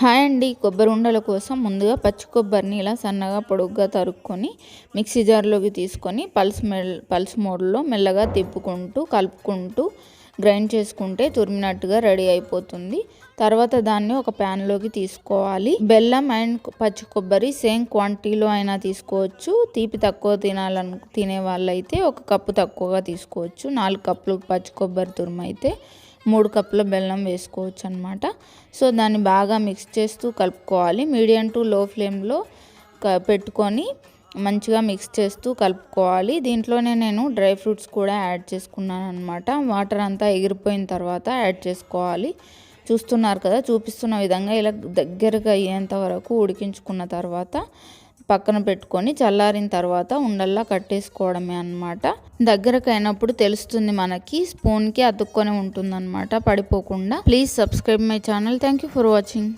Hi అండి. కొబ్బరి ఉండల కోసం ముందుగా పచ్చి కొబ్బరిని ఇలా సన్నగా పొడుగ్గా తరుక్కొని మిక్సీ జార్లోకి తీసుకొని పల్స్ మెల్ పల్స్ మోడ్లో మెల్లగా తిప్పుకుంటూ కలుపుకుంటూ గ్రైండ్ చేసుకుంటే తురిమినట్టుగా రెడీ అయిపోతుంది. తర్వాత దాన్ని ఒక ప్యాన్లోకి తీసుకోవాలి. బెల్లం అండ్ పచ్చి కొబ్బరి సేమ్ క్వాంటిటీలో అయినా తీసుకోవచ్చు. తీపి తక్కువ తినాలను తినే వాళ్ళైతే ఒక కప్పు తక్కువగా తీసుకోవచ్చు. నాలుగు కప్పులు పచ్చి కొబ్బరి తురుము అయితే మూడు కప్పుల బెల్లం వేసుకోవచ్చు అనమాట సో దాన్ని బాగా మిక్స్ చేస్తూ కలుపుకోవాలి. మీడియం టు లో ఫ్లేమ్లో పెట్టుకొని మంచిగా మిక్స్ చేస్తూ కలుపుకోవాలి. దీంట్లోనే నేను డ్రై ఫ్రూట్స్ కూడా యాడ్ చేసుకున్నాను అనమాట వాటర్ అంతా ఎగిరిపోయిన తర్వాత యాడ్ చేసుకోవాలి. చూస్తున్నారు కదా చూపిస్తున్న విధంగా ఇలా దగ్గరగా అయ్యేంత వరకు ఉడికించుకున్న తర్వాత పక్కన పెట్టుకొని చల్లారిన తర్వాత ఉండల్లా కట్టేసుకోవడమే అనమాట దగ్గరకు అయినప్పుడు తెలుస్తుంది మనకి స్పూన్కి అతుక్కొని ఉంటుందన్నమాట పడిపోకుండా. Please subscribe my channel thank you for watching